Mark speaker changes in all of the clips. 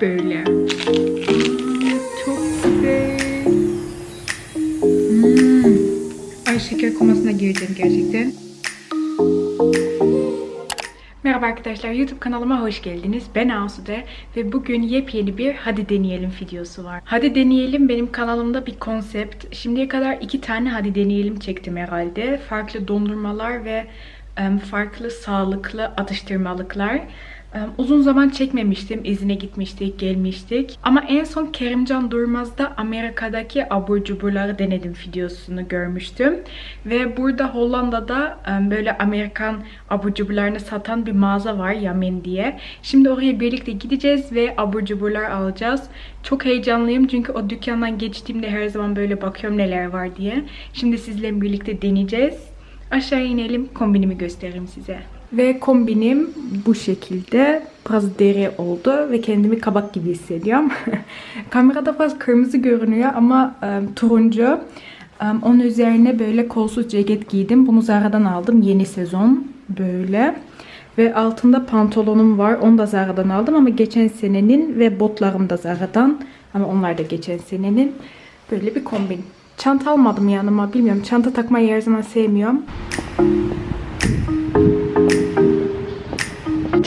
Speaker 1: böyle. Çok güzel. Hmm. Ay şeker komasına gireceğim gerçekten. Merhaba arkadaşlar YouTube kanalıma hoş geldiniz. Ben Asude ve bugün yepyeni bir hadi deneyelim videosu var. Hadi deneyelim benim kanalımda bir konsept. Şimdiye kadar iki tane hadi deneyelim çektim herhalde. Farklı dondurmalar ve farklı sağlıklı atıştırmalıklar. Uzun zaman çekmemiştim. İzine gitmiştik, gelmiştik. Ama en son Kerimcan Durmaz'da Amerika'daki abur cuburları denedim videosunu görmüştüm. Ve burada Hollanda'da böyle Amerikan abur cuburlarını satan bir mağaza var Yamen diye. Şimdi oraya birlikte gideceğiz ve abur cuburlar alacağız. Çok heyecanlıyım çünkü o dükkandan geçtiğimde her zaman böyle bakıyorum neler var diye. Şimdi sizle birlikte deneyeceğiz. Aşağı inelim kombinimi göstereyim size. Ve kombinim bu şekilde biraz deri oldu ve kendimi kabak gibi hissediyorum. Kamerada biraz kırmızı görünüyor ama e, turuncu. E, onun üzerine böyle kolsuz ceket giydim. Bunu Zara'dan aldım. Yeni sezon böyle. Ve altında pantolonum var. Onu da Zara'dan aldım ama geçen senenin ve botlarım da Zara'dan. Ama onlar da geçen senenin. Böyle bir kombin. Çanta almadım yanıma. Bilmiyorum. Çanta takmayı her zaman sevmiyorum.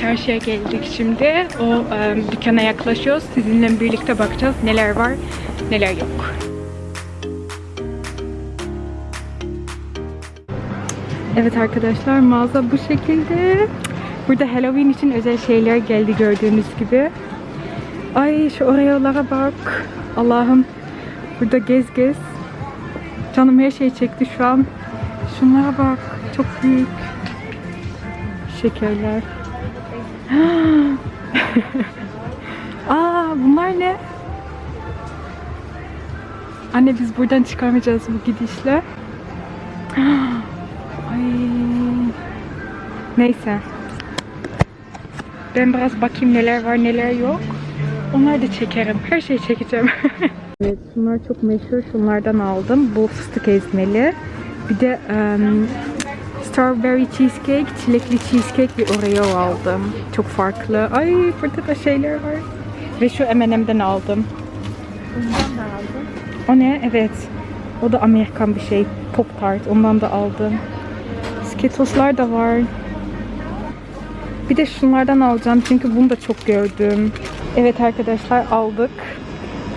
Speaker 1: Çarşıya geldik şimdi. O e, dükkana yaklaşıyoruz. Sizinle birlikte bakacağız neler var, neler yok. Evet arkadaşlar mağaza bu şekilde. Burada Halloween için özel şeyler geldi gördüğünüz gibi. Ay şu oreolara bak. Allah'ım. Burada gez gez. Canım her şey çekti şu an. Şunlara bak. Çok büyük. Şekerler. Aa bunlar ne? Anne biz buradan çıkamayacağız bu gidişle. Ay. Neyse. Ben biraz bakayım neler var neler yok. Onları da çekerim. Her şeyi çekeceğim. evet bunlar çok meşhur. Şunlardan aldım. Bu fıstık ezmeli. Bir de em, strawberry cheesecake, çilekli cheesecake bir Oreo aldım. Çok farklı. Ay burada da şeyler var. Ve şu M&M'den aldım.
Speaker 2: Bundan da aldım.
Speaker 1: O ne? Evet. O da Amerikan bir şey. Pop Tart. Ondan da aldım. Skittles'lar da var. Bir de şunlardan alacağım çünkü bunu da çok gördüm. Evet arkadaşlar aldık.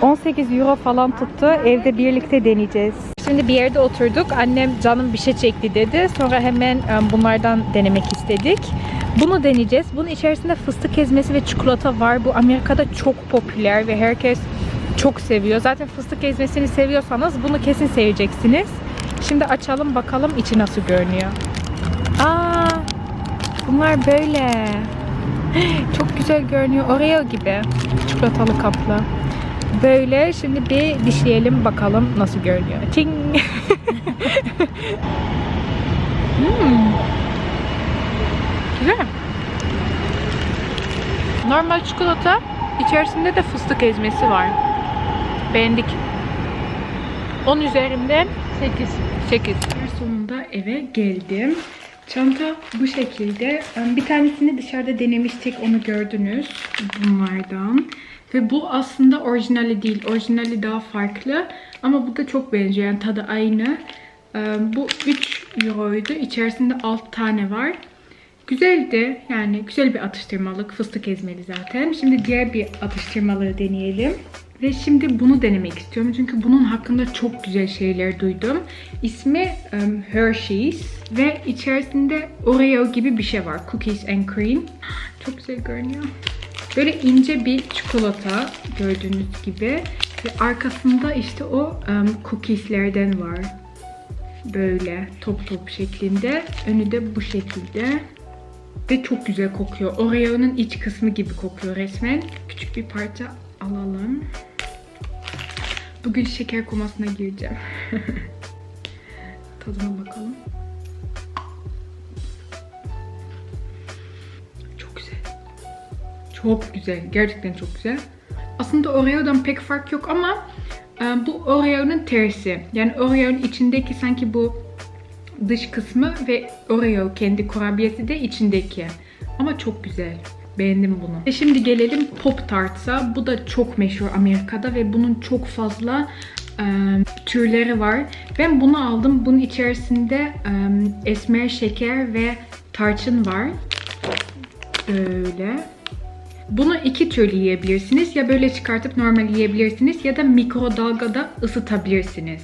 Speaker 1: 18 euro falan tuttu. Evde birlikte deneyeceğiz. Şimdi bir yerde oturduk. Annem canım bir şey çekti dedi. Sonra hemen e, bunlardan denemek istedik. Bunu deneyeceğiz. Bunun içerisinde fıstık ezmesi ve çikolata var. Bu Amerika'da çok popüler ve herkes çok seviyor. Zaten fıstık ezmesini seviyorsanız bunu kesin seveceksiniz. Şimdi açalım bakalım içi nasıl görünüyor. Aa, bunlar böyle. Çok güzel görünüyor. Oreo gibi. Çikolatalı kaplı. Böyle şimdi bir dişleyelim bakalım nasıl görünüyor. Ting. hmm. Güzel. Normal çikolata. içerisinde de fıstık ezmesi var. Beğendik. 10 üzerinden
Speaker 2: 8.
Speaker 1: 8. Sonunda eve geldim. Çanta bu şekilde. Bir tanesini dışarıda denemiştik. Onu gördünüz. Bunlardan. Ve bu aslında orijinali değil. Orijinali daha farklı. Ama bu da çok benziyor. Yani tadı aynı. Bu 3 euroydu. İçerisinde 6 tane var. Güzeldi. Yani güzel bir atıştırmalık. Fıstık ezmeli zaten. Şimdi diğer bir atıştırmalığı deneyelim. Ve şimdi bunu denemek istiyorum. Çünkü bunun hakkında çok güzel şeyler duydum. İsmi um, Hershey's. Ve içerisinde Oreo gibi bir şey var. Cookies and cream. Çok güzel görünüyor. Böyle ince bir çikolata gördüğünüz gibi. Ve arkasında işte o um, cookieslerden var. Böyle top top şeklinde. Önü de bu şekilde. Ve çok güzel kokuyor. Oreo'nun iç kısmı gibi kokuyor resmen. Küçük bir parça alalım. Bugün şeker komasına gireceğim. Tadına bakalım. Çok güzel. Gerçekten çok güzel. Aslında Oreo'dan pek fark yok ama e, bu Oreo'nun tersi. Yani Oreo'nun içindeki sanki bu dış kısmı ve Oreo kendi kurabiyesi de içindeki. Ama çok güzel. Beğendim bunu. E şimdi gelelim Pop Tarts'a. Bu da çok meşhur Amerika'da ve bunun çok fazla e, türleri var. Ben bunu aldım. Bunun içerisinde e, esmer şeker ve tarçın var. Böyle. Bunu iki türlü yiyebilirsiniz. Ya böyle çıkartıp normal yiyebilirsiniz ya da mikrodalgada ısıtabilirsiniz.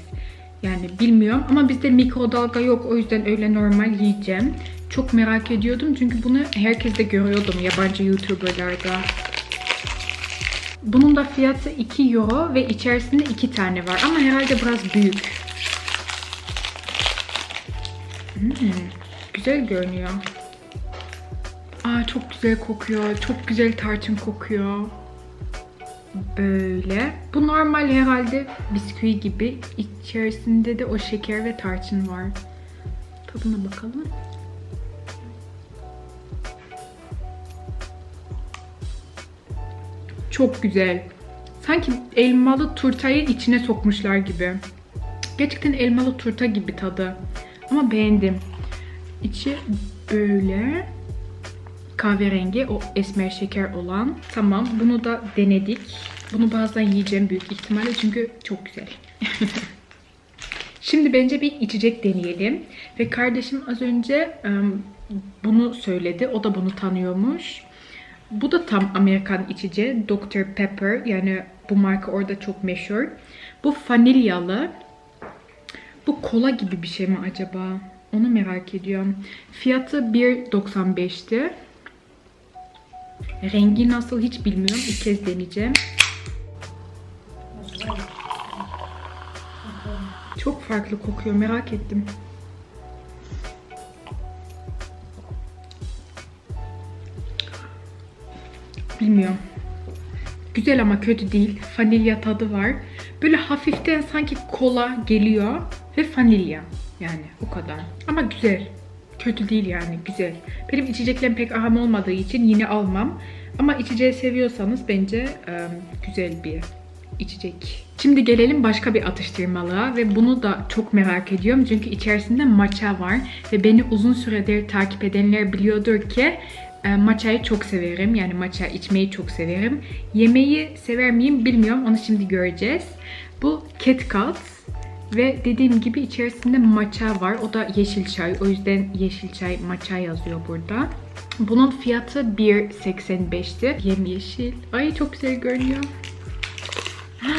Speaker 1: Yani bilmiyorum ama bizde mikrodalga yok o yüzden öyle normal yiyeceğim. Çok merak ediyordum çünkü bunu herkes de görüyordum yabancı youtuberlarda. Bunun da fiyatı 2 euro ve içerisinde 2 tane var ama herhalde biraz büyük. Hmm, güzel görünüyor. Aa çok güzel kokuyor. Çok güzel tarçın kokuyor. Böyle. Bu normal herhalde bisküvi gibi. İçerisinde de o şeker ve tarçın var. Tadına bakalım. Çok güzel. Sanki elmalı turtayı içine sokmuşlar gibi. Gerçekten elmalı turta gibi tadı. Ama beğendim. İçi böyle kahverengi o esmer şeker olan. Tamam bunu da denedik. Bunu bazen yiyeceğim büyük ihtimalle çünkü çok güzel. Şimdi bence bir içecek deneyelim. Ve kardeşim az önce bunu söyledi. O da bunu tanıyormuş. Bu da tam Amerikan içeceği. Dr. Pepper. Yani bu marka orada çok meşhur. Bu vanilyalı. Bu kola gibi bir şey mi acaba? Onu merak ediyorum. Fiyatı 1.95'ti. Rengi nasıl hiç bilmiyorum. İlk kez deneyeceğim. Çok farklı kokuyor. Merak ettim. Bilmiyorum. Güzel ama kötü değil. Vanilya tadı var. Böyle hafiften sanki kola geliyor ve vanilya. Yani o kadar. Ama güzel. Kötü değil yani güzel. Benim içeceklerim pek aham olmadığı için yine almam. Ama içeceği seviyorsanız bence e, güzel bir içecek. Şimdi gelelim başka bir atıştırmalığa ve bunu da çok merak ediyorum çünkü içerisinde matcha var ve beni uzun süredir takip edenler biliyordur ki e, matcha'yı çok severim. Yani matcha içmeyi çok severim. Yemeği sever miyim bilmiyorum. Onu şimdi göreceğiz. Bu KitKat ve dediğim gibi içerisinde matcha var. O da yeşil çay. O yüzden yeşil çay matcha yazıyor burada. Bunun fiyatı 1.85'ti. Yemyeşil. Ay çok güzel görünüyor.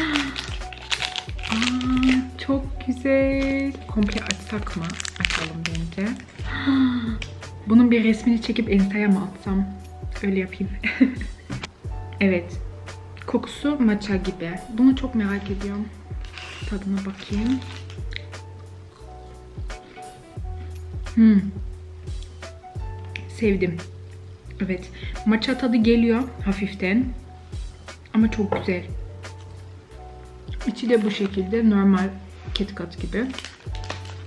Speaker 1: Çok güzel. Komple açsak mı? Açalım bence. Bunun bir resmini çekip Insta'ya mı atsam? Öyle yapayım. evet. Kokusu matcha gibi. Bunu çok merak ediyorum. Tadına bakayım. Hmm. Sevdim. Evet. Matcha tadı geliyor hafiften. Ama çok güzel. İçi de bu şekilde normal KitKat gibi.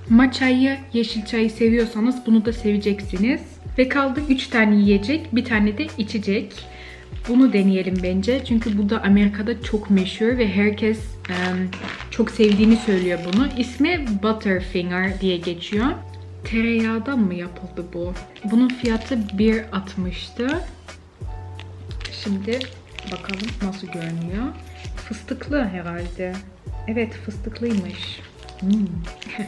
Speaker 1: Matcha'yı, yeşil çayı seviyorsanız bunu da seveceksiniz. Ve kaldı 3 tane yiyecek, bir tane de içecek. Bunu deneyelim bence. Çünkü bu da Amerika'da çok meşhur ve herkes um, çok sevdiğini söylüyor bunu. İsmi Butterfinger diye geçiyor. Tereyağdan mı yapıldı bu? Bunun fiyatı 1.60'tı. Şimdi bakalım nasıl görünüyor. Fıstıklı herhalde. Evet fıstıklıymış. Hmm.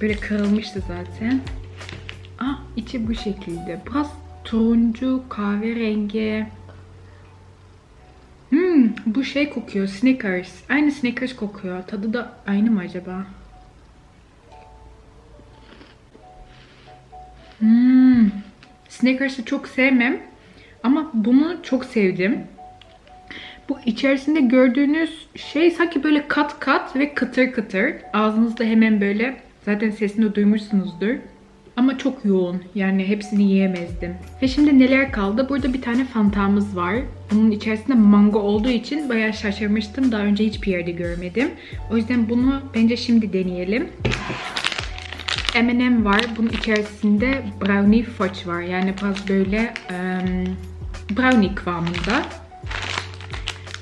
Speaker 1: Böyle kırılmıştı zaten. Ah içi bu şekilde. Biraz turuncu, kahverengi. Bu şey kokuyor. Snickers. Aynı Snickers kokuyor. Tadı da aynı mı acaba? Hmm. Snickers'ı çok sevmem. Ama bunu çok sevdim. Bu içerisinde gördüğünüz şey sanki böyle kat kat ve kıtır kıtır. Ağzınızda hemen böyle zaten sesini duymuşsunuzdur. Ama çok yoğun. Yani hepsini yiyemezdim. Ve şimdi neler kaldı? Burada bir tane fantamız var. Bunun içerisinde mango olduğu için bayağı şaşırmıştım. Daha önce hiçbir yerde görmedim. O yüzden bunu bence şimdi deneyelim. M&M var. Bunun içerisinde brownie fudge var. Yani biraz böyle um, brownie kıvamında.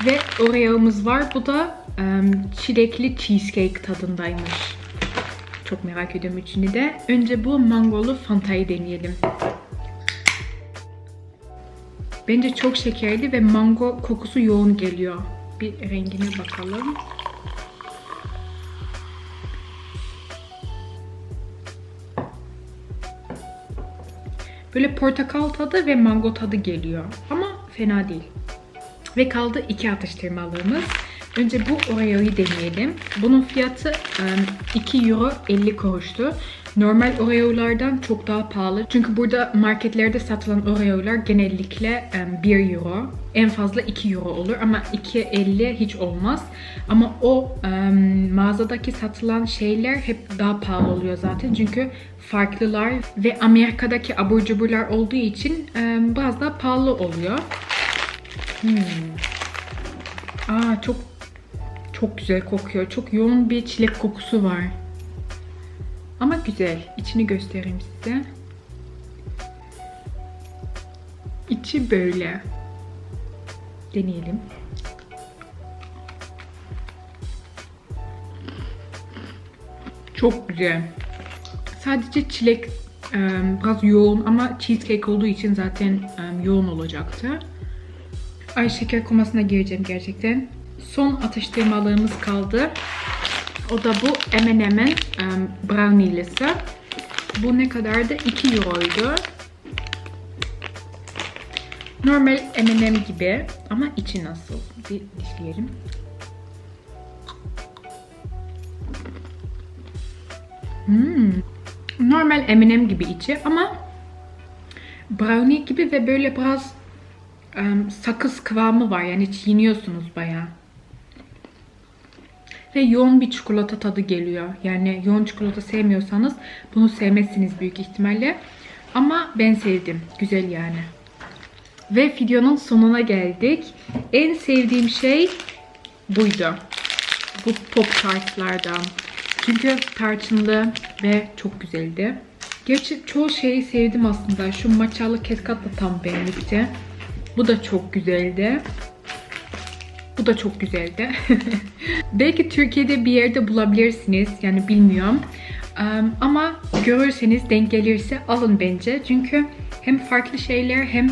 Speaker 1: Ve Oreo'muz var. Bu da um, çilekli cheesecake tadındaymış. Çok merak ediyorum üçünü de. Önce bu mangolu fantayı deneyelim. Bence çok şekerli ve mango kokusu yoğun geliyor. Bir rengine bakalım. Böyle portakal tadı ve mango tadı geliyor. Ama fena değil. Ve kaldı iki atıştırmalığımız. Önce bu Oreo'yu deneyelim. Bunun fiyatı em, 2 euro 50 kuruştu. Normal Oreo'lardan çok daha pahalı. Çünkü burada marketlerde satılan Oreo'lar genellikle em, 1 euro. En fazla 2 euro olur ama 2.50 hiç olmaz. Ama o mağazadaki satılan şeyler hep daha pahalı oluyor zaten. Çünkü farklılar ve Amerika'daki abur cuburlar olduğu için biraz daha pahalı oluyor. Hmm. Aa çok çok güzel kokuyor. Çok yoğun bir çilek kokusu var. Ama güzel. İçini göstereyim size. İçi böyle. Deneyelim. Çok güzel. Sadece çilek biraz yoğun ama cheesecake olduğu için zaten yoğun olacaktı. Ay şeker komasına gireceğim gerçekten. Son atıştırmalığımız kaldı. O da bu M&M'in um, brownie'lisi. Bu ne kadardı? 2 euroydu. Normal M&M gibi ama içi nasıl? Bir dişleyelim. Hmm. Normal M&M gibi içi ama brownie gibi ve böyle biraz um, sakız kıvamı var. Yani çiğniyorsunuz bayağı. Ve yoğun bir çikolata tadı geliyor. Yani yoğun çikolata sevmiyorsanız bunu sevmezsiniz büyük ihtimalle. Ama ben sevdim. Güzel yani. Ve videonun sonuna geldik. En sevdiğim şey buydu. Bu pop tartlardan. Çünkü tarçınlı ve çok güzeldi. Gerçi çoğu şeyi sevdim aslında. Şu matchalı ketkat da tam benlikti. Bu da çok güzeldi. Bu da çok güzeldi. Belki Türkiye'de bir yerde bulabilirsiniz. Yani bilmiyorum. Um, ama görürseniz denk gelirse alın bence. Çünkü hem farklı şeyler hem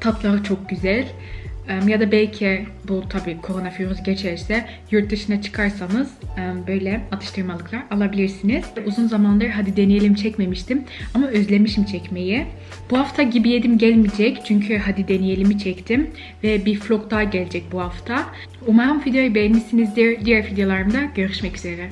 Speaker 1: tatları çok güzel. Ya da belki bu tabii koronavirüs geçerse yurt dışına çıkarsanız böyle atıştırmalıklar alabilirsiniz. Uzun zamandır hadi deneyelim çekmemiştim ama özlemişim çekmeyi. Bu hafta gibi yedim gelmeyecek çünkü hadi deneyelimi çektim ve bir vlog daha gelecek bu hafta. Umarım videoyu beğenmişsinizdir. Diğer videolarımda görüşmek üzere.